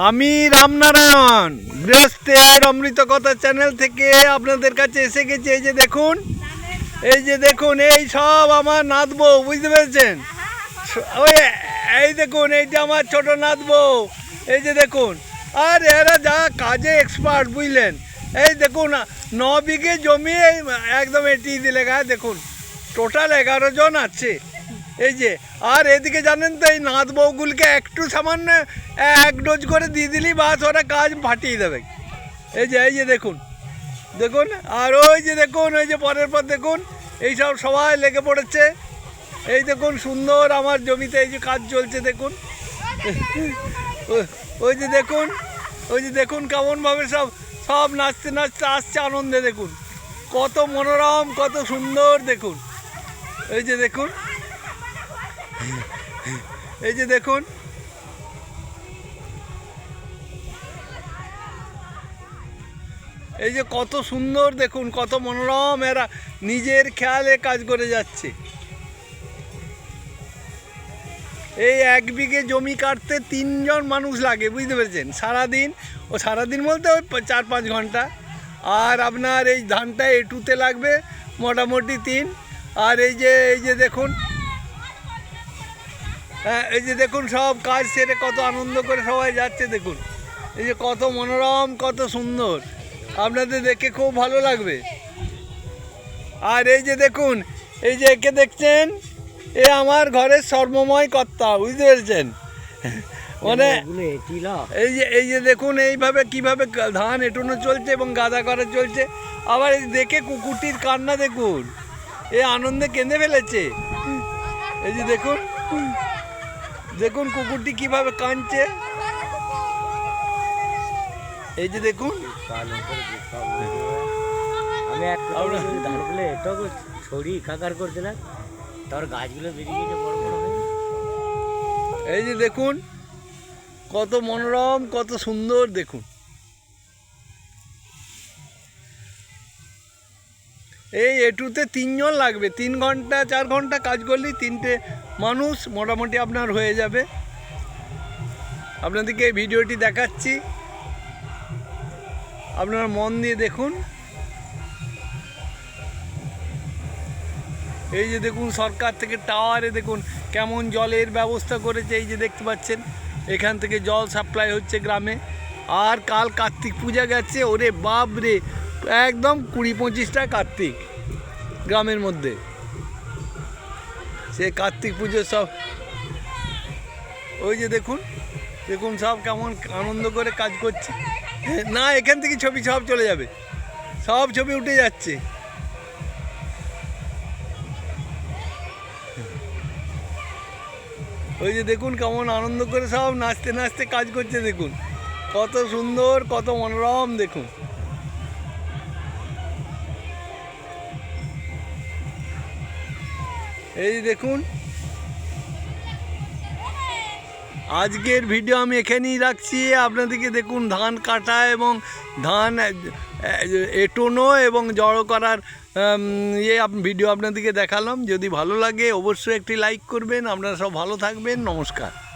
আমি রামনারায়ণ গৃহস্থের অমৃত কথা চ্যানেল থেকে আপনাদের কাছে এসে গেছি। এই যে দেখুন, এই যে দেখুন, এই সব আমার নাতবো বুঝতে পেরেছেন? ওই, এই দেখুন, এই যে আমার ছোট নাতবো এই যে দেখুন। আর, এরা যা কাজে এক্সপার্ট বুঝলেন? এই দেখুন, ন বিঘে জমি একদম এটি দিলে, গায়ে দেখুন। টোটাল এগারো জন আছে। এই যে, আর এদিকে জানেন তো এই নাথ বউগুলিকে একটু সামান্য এক ডোজ করে দিয়ে দিলি বাস, ওরা কাজ ফাটিয়ে দেবে। এই যে এই যে দেখুন দেখুন, আর ওই যে দেখুন, ওই যে পরের পর দেখুন, এই সব সবাই লেগে পড়েছে। এই দেখুন, সুন্দর আমার জমিতে এই যে কাজ চলছে, দেখুন। ওই যে দেখুন, ওই যে দেখুন কেমনভাবে সব সব নাচতে নাচতে আসছে আনন্দে, দেখুন। কত মনোরম, কত সুন্দর, দেখুন। এই যে দেখুন এই যে দেখুন। এই যে কত সুন্দর দেখুন, কত মনোরম এরা নিজের খেয়ালে কাজ করে যাচ্ছে। এই এক বিঘে জমি কাটতে তিনজন মানুষ লাগে, বুঝতে পেরেছেন? সারাদিন, ও সারাদিন বলতে ওই চার পাঁচ ঘণ্টা। আর আপনার এই ধানটা এটুতে লাগবে, মোটামুটি তিন। আর এই যে এই যে দেখুন এই যে দেখুন সব কাজ সেরে কত আনন্দ করে সবাই যাচ্ছে, দেখুন। এই যে কত মনোরম, কত সুন্দর। আপনাদের দেখে খুব ভালো লাগবে। আর এই যে দেখুন, এই যে একে দেখছেন, এ আমার ঘরের সর্বময় কর্তা, বুঝতে পেরেছেন? মানে এই যে এই যে দেখুন, এইভাবে কীভাবে ধান এটুনো চলছে এবং গাদা করা চলছে। আবার এই দেখে কুকুরটির কান্না, দেখুন। এ আনন্দে কেঁদে ফেলেছে। এই যে দেখুন। দেখুন কুকুরটি কীভাবে কাঁদছে। এই যে দেখুন। আমি ছড়ি কাকার তার গাছগুলো বেরিয়ে গেছে বড় বড় এই যে দেখুন কত মনোরম কত সুন্দর দেখুন। এই এটুতে তিনজন লাগবে। তিন ঘণ্টা, চার ঘণ্টা কাজ করলেই তিনটে মানুষ মোটামুটি আপনার হয়ে যাবে। আপনাদেরকে এই ভিডিওটি দেখাচ্ছি। আপনারা মন দিয়ে দেখুন। এই যে দেখুন, সরকার থেকে টাওয়ারে দেখুন, কেমন জলের ব্যবস্থা করেছে, এই যে দেখতে পাচ্ছেন। এখান থেকে জল সাপ্লাই হচ্ছে গ্রামে। আর কাল কার্তিক পূজা গেছে, ওরে বাপ রে একদম কুড়ি পঁচিশটা কার্তিক গ্রামের মধ্যে। সে কার্তিক পুজো সব ওই যে দেখুন দেখুন সব কেমন আনন্দ করে কাজ করছে। না, এখান থেকে ছবি সব চলে যাবে। সব ছবি উঠে যাচ্ছে। ওই যে দেখুন কেমন আনন্দ করে সব নাচতে নাচতে কাজ করছে, দেখুন। কত সুন্দর, কত মনোরম, দেখুন। এই দেখুন। আজকের ভিডিও আমি এখানেই রাখছি। আপনাদেরকে দেখুন, ধান কাটা এবং ধান এটোনো এবং জড়ো করার ইয়ে ভিডিও আপনাদেরকে দেখালাম। যদি ভালো লাগে, অবশ্যই একটি লাইক করবেন। আপনারা সব ভালো থাকবেন। নমস্কার।